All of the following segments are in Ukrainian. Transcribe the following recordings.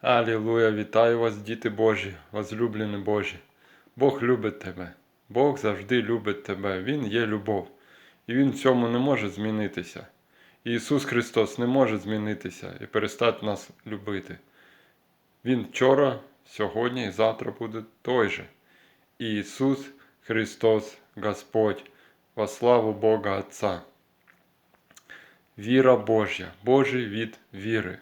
Алілуя, вітаю вас, діти Божі, возлюблені Божі. Бог любить тебе. Бог завжди любить тебе. Він є любов. І Він в цьому не може змінитися. І Ісус Христос не може змінитися і перестати нас любити. Він вчора, сьогодні і завтра буде той же. І Ісус Христос Господь, во славу Бога Отця. Віра Божя, Божий від віри.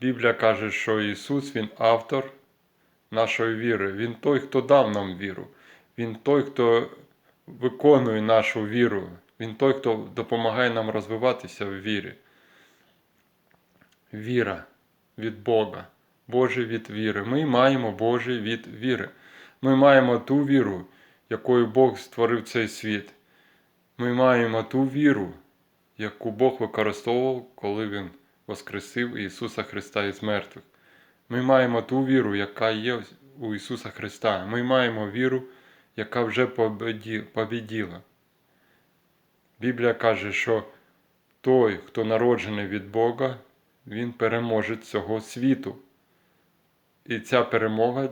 Біблія каже, що Ісус Він автор нашої віри. Він той, хто дав нам віру. Він той, хто виконує нашу віру. Він той, хто допомагає нам розвиватися в вірі. Віра від Бога, Божий від віри. Ми маємо Божий від віри. Ми маємо ту віру, якою Бог створив цей світ. Ми маємо ту віру, яку Бог використовував, коли Він воскресив Ісуса Христа із мертвих. Ми маємо ту віру, яка є у Ісуса Христа. Ми маємо віру, яка вже побіділа. Біблія каже, що той, хто народжений від Бога, він переможе цього світу. І ця перемога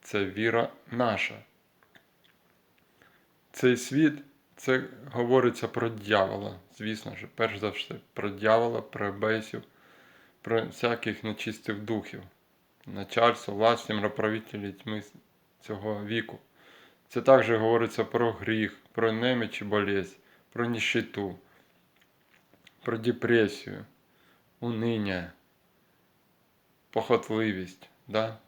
це віра наша. Цей світ це говориться про дьявола, звісно ж, перш за все, про дьявола, про бесів, про всяких нечистих духів, начальство, власні мраправителі тьми цього віку. Це також говориться про гріх, про неміч і болезнь, про ніщиту, про депресію, униння, похотливість. Да?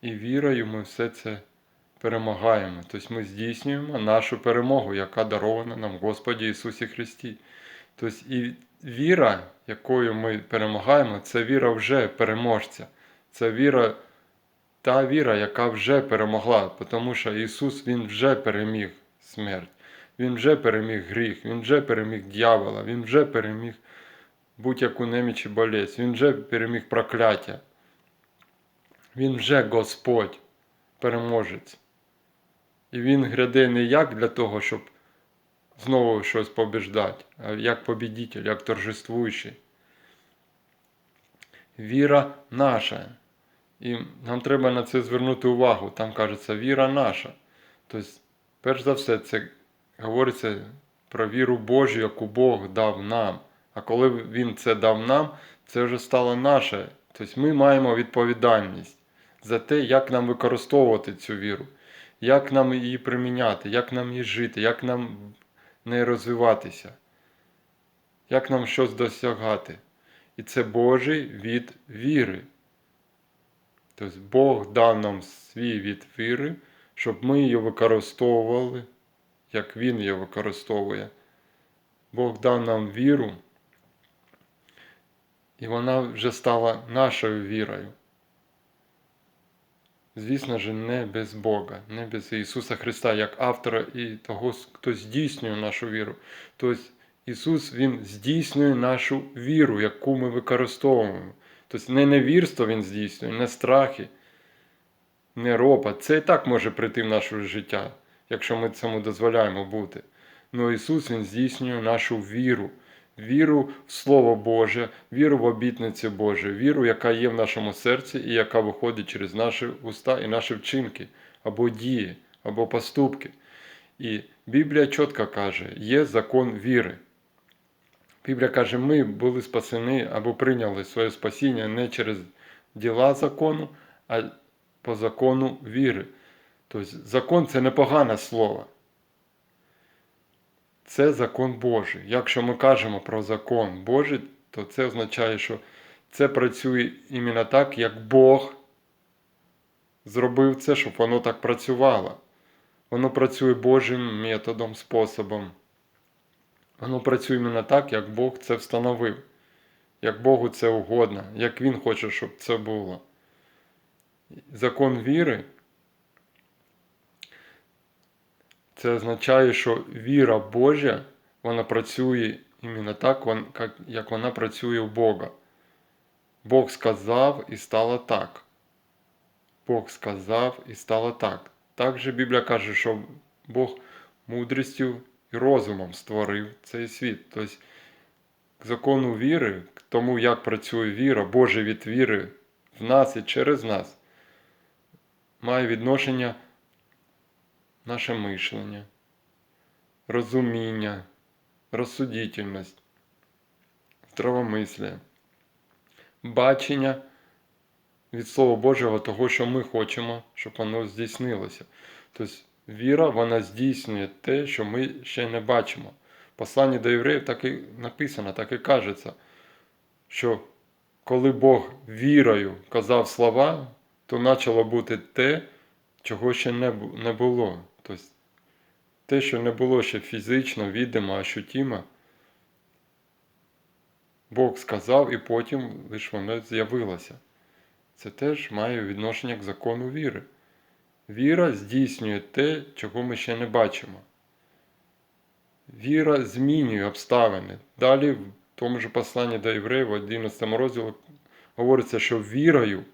І вірою ми все це перемагаємо. Тобто ми здійснюємо нашу перемогу, яка дарована нам Господі Ісусі Христі. Тобто і віра, якою ми перемагаємо, це віра вже переможця. Це віра, та віра, яка вже перемогла, тому що Ісус Він вже переміг смерть, Він вже переміг гріх, Він вже переміг дьявола, Він вже переміг будь-яку неміч і болезнь, Він вже переміг прокляття. Він вже Господь, переможець. І Він гряде не як для того, щоб знову щось побіждати, а як побідитель, як торжествуючий. Віра наша. І нам треба на це звернути увагу. Там кажеться віра наша. Тобто, перш за все, це говориться про віру Божу, яку Бог дав нам. А коли Він це дав нам, це вже стало наше. Тобто ми маємо відповідальність за те, як нам використовувати цю віру, як нам її приміняти, як нам її жити, як нам в неї розвиватися, як нам щось досягати. І це Божий від віри. Тобто Бог дав нам свій від віри, щоб ми її використовували, як Він її використовує. Бог дав нам віру, і вона вже стала нашою вірою. Звісно ж, не без Бога, не без Ісуса Христа, як автора і того, хто здійснює нашу віру. Тобто Ісус Він здійснює нашу віру, яку ми використовуємо. Тобто не невірство Він здійснює, не страхи, не ропа. Це і так може прийти в наше життя, якщо ми цьому дозволяємо бути. Но Ісус Він здійснює нашу віру, віру в Слово Боже, віру в обітниці Боже, віру, яка є в нашому серці і яка виходить через наші уста і наші вчинки, або дії, або поступки. І Біблія чітко каже, є закон віри. Біблія каже, ми були спасені або прийняли своє спасіння не через діла закону, а по закону віри. Тобто закон це непогане слово. Це закон Божий. Якщо ми кажемо про закон Божий, то це означає, що це працює іменно так, як Бог зробив це, щоб воно так працювало. Воно працює Божим методом, способом. Воно працює іменно так, як Бог це встановив, як Богу це угодно, як Він хоче, щоб це було. Закон віри це означає, що віра Божа, вона працює іменно так, як- вона працює у Бога. Бог сказав і стало так. Бог сказав і стало так. Також Біблія каже, що Бог мудрістю і розумом створив цей світ. Тобто к закону віри, к тому, як працює віра, Божа від віри в нас і через нас, має відношення наше мишлення, розуміння, розсудительність, здравомислля, бачення від Слова Божого того, що ми хочемо, щоб воно здійснилося. Тобто віра, вона здійснює те, що ми ще не бачимо. В посланні до євреїв так і написано, так і кажеться, що коли Бог вірою казав слова, то почало бути те, чого ще не було. Тобто те, що не було ще фізично, відомо, ощутимо, Бог сказав, і потім лише воно з'явилося. Це теж має відношення к закону віри. Віра здійснює те, чого ми ще не бачимо. Віра змінює обставини. Далі, в тому ж посланні до євреїв, в 11 розділі, говориться, що вірою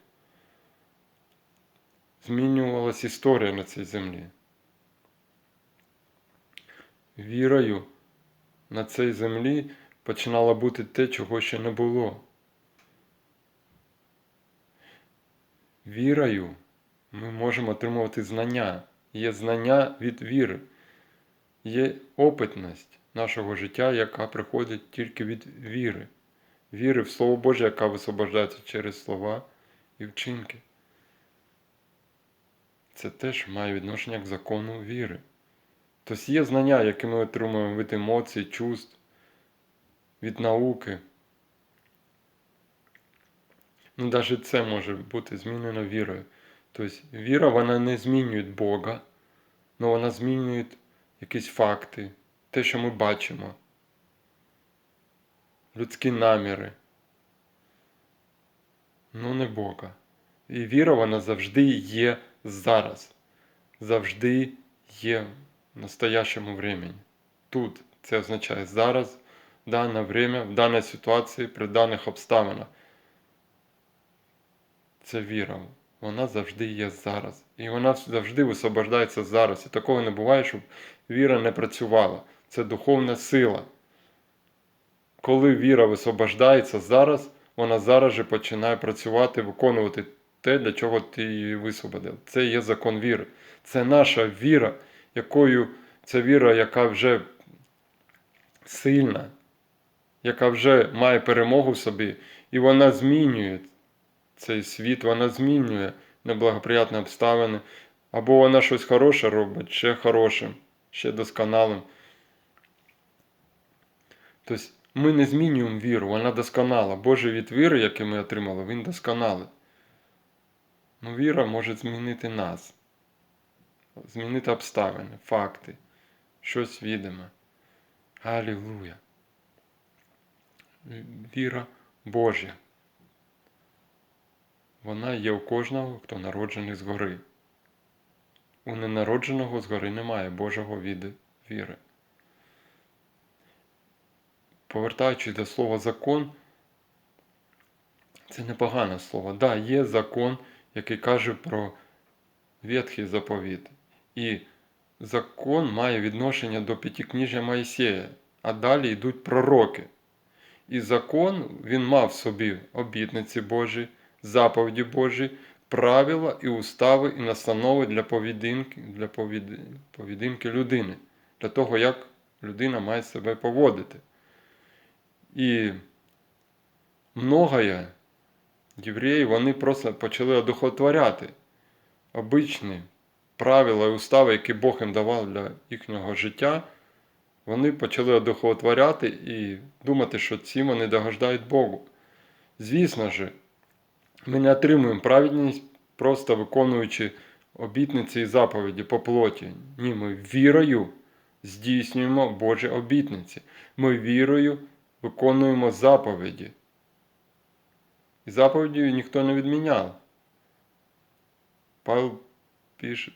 змінювалася історія на цій землі. Вірою на цій землі починало бути те, чого ще не було. Вірою ми можемо отримувати знання. Є знання від віри, є опитність нашого життя, яка приходить тільки від віри. Віри в Слово Боже, яка висвобождається через слова і вчинки. Це теж має відношення к закону віри. Тобто є знання, які ми отримуємо від емоцій, чувств, від науки. Ну, навіть це може бути змінено вірою. Тобто віра вона не змінює Бога, але вона змінює якісь факти, те, що ми бачимо, людські наміри. Ну, не Бога. І віра вона завжди є зараз, завжди є в настоящому времени. Тут це означає зараз, дане время, в даній ситуації, при даних обставинах. Це віра. Вона завжди є зараз. І вона завжди висвобождається зараз. І такого не буває, щоб віра не працювала. Це духовна сила. Коли віра висвобождається зараз, вона зараз же починає працювати, виконувати те, для чого ти її висвободив. Це є закон віри. Це наша віра, якою це віра, яка вже сильна, яка вже має перемогу в собі, і вона змінює цей світ, вона змінює неблагоприятні обставини, або вона щось хороше робить, ще хорошим, ще досконалим. Тобто ми не змінюємо віру, вона досконала. Божий від віри, який ми отримали, він досконалий. Ну, віра може змінити нас, змінити обставини, факти, щось відоме. Алілуя. Віра Божа. Вона є у кожного, хто народжений згори. У ненародженого згори немає Божого віду віри. Повертаючись до слова закон, це непогане слово. Так, да, є закон, який каже про Ветхий заповіт. І закон має відношення до п'ятикніжжя Моїсея, а далі йдуть пророки. І закон він мав в собі обітниці Божі, заповіді Божі, правила і устави, і настанови для поведінки, для поведінки людини, для того, як людина має себе поводити. І многое євреї вони просто почали одухотворяти обичні правила і устави, які Бог їм давав для їхнього життя. Вони почали одухотворяти і думати, що ці вони догождають Богу. Звісно ж, ми не отримуємо праведність, просто виконуючи обітниці і заповіді по плоті. Ні, ми вірою здійснюємо Божі обітниці. Ми вірою виконуємо заповіді. І заповіді ніхто не відміняв. Павел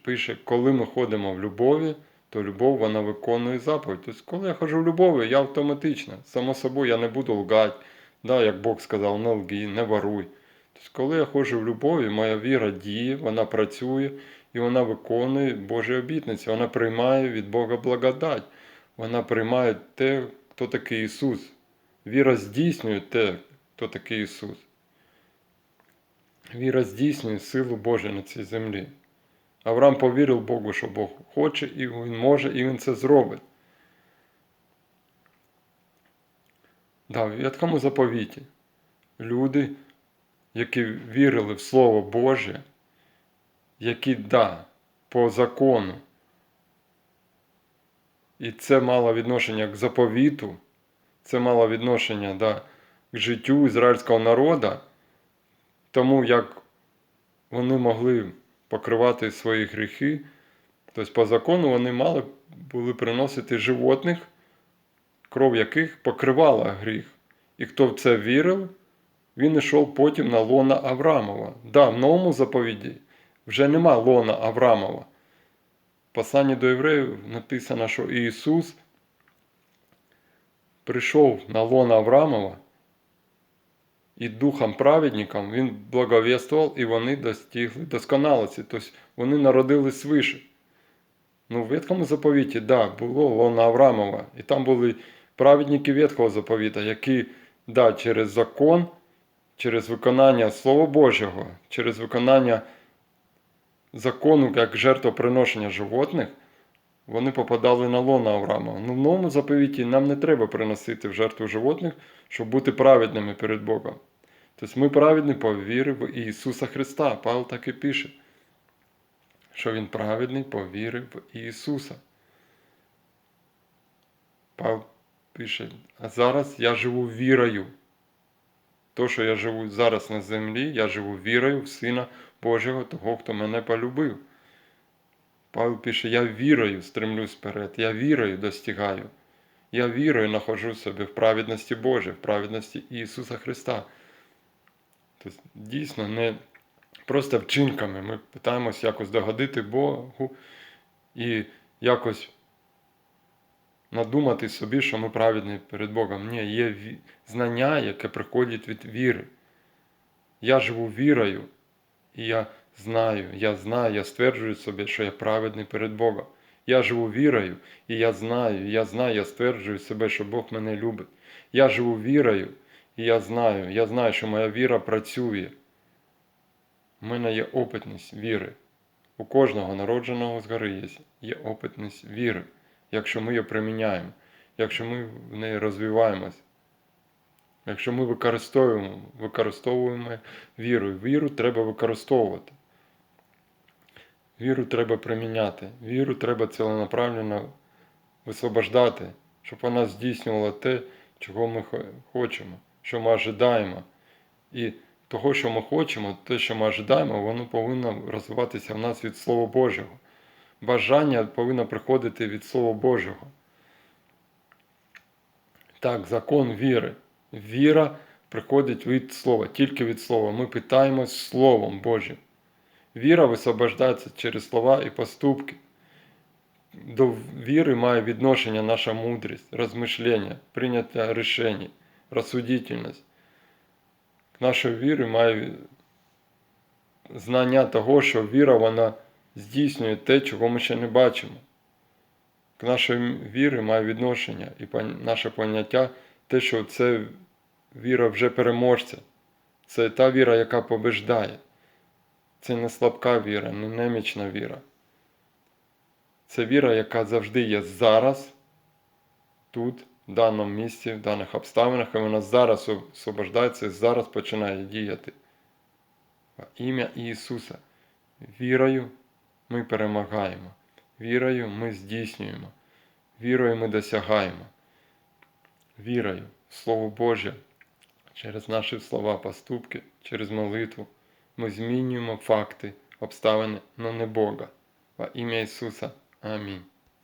пише, коли ми ходимо в любові, то любов вона виконує заповідь. Тобто, коли я ходжу в любові, я автоматично, само собою, я не буду лгати, да, як Бог сказав, не лги, не воруй. Тобто, коли я ходжу в любові, моя віра діє, вона працює і вона виконує Божі обітниці, вона приймає від Бога благодать. Вона приймає те, хто такий Ісус. Віра здійснює те, хто такий Ісус. Віра здійснює силу Божу на цій землі. Авраам повірив Богу, що Бог хоче, і Він може, і Він це зробить. Да, в Ветхому заповіті люди, які вірили в Слово Боже, які, да, по закону, і це мало відношення к заповіту, це мало відношення да, к життю ізраїльського народу, тому як вони могли покривати свої гріхи, тобто по закону вони мали були приносити животних, кров яких покривала гріх. І хто в це вірив, він йшов потім на лона Аврамова. Да, в новому заповіді вже нема лона Аврамова. В посланні до євреїв написано, що Ісус прийшов на лона Аврамова, і духом праведникам Він благовествував, і вони достигли досконалості. Тобто вони народились свише. Ну, в Ветхому заповіті, да, було лона Аврамова, і там були праведники Ветхого заповіта, які да, через закон, через виконання Слова Божого, через виконання закону як жертвоприношення животних, вони попадали на лона Авраама. Ну, в новому заповіті нам не треба приносити в жертву животних, щоб бути праведними перед Богом. Тобто ми праведні по вірі в Ісуса Христа. Павло так і пише, що Він праведний по вірі в Ісуса. Павло пише, а зараз я живу вірою. То, що я живу зараз на землі, я живу вірою в Сина Божого, того, хто мене полюбив. Павло пише, я вірою стремлюсь вперед, я вірою достигаю. Я вірою нахожу себе в праведності Божій, в праведності Ісуса Христа. Тобто, дійсно, не просто вчинками ми питаємось якось догодити Богу і якось надумати собі, що ми праведні перед Богом. Ні, є знання, яке приходить від віри. Я живу вірою, і я знаю, я знаю, я стверджую собі, що я праведний перед Богом. Я живу вірою, і я знаю, я знаю, я стверджую себе, що Бог мене любить. Я живу вірою, і я знаю, я знаю, що моя віра працює. У мене є опитність віри. У кожного народженого згори є, є опитність віри, якщо ми її приміняємо, якщо ми в неї розвиваємось. Якщо ми використовуємо, використовуємо віру, віру треба використовувати. Віру треба приміняти, віру треба ціленаправленно висвобождати, щоб вона здійснювала те, чого ми хочемо, що ми ожидаємо. І того, що ми хочемо, те, що ми ожидаємо, воно повинно розвиватися в нас від Слова Божого. Бажання повинно приходити від Слова Божого. Так, закон віри. Віра приходить від Слова, тільки від Слова. Ми питаємось Словом Божим. Віра висвобождається через слова і поступки. До віри має відношення наша мудрість, розмишлення, прийняття рішень, розсудительність. Нашої віри має знання того, що віра вона здійснює те, чого ми ще не бачимо. К нашої віри має відношення і наше поняття те, що це віра вже переможця. Це та віра, яка побеждає. Це не слабка віра, не немічна віра. Це віра, яка завжди є зараз, тут, в даному місці, в даних обставинах, і вона зараз освобождається і зараз починає діяти. В ім'я Ісуса. Вірою ми перемагаємо. Вірою ми здійснюємо. Вірою ми досягаємо. Вірою, Слово Боже, через наші слова, поступки, через молитву. Ми змінюємо факти, обставини, но не Бога. Во ім'я Ісуса. Амінь.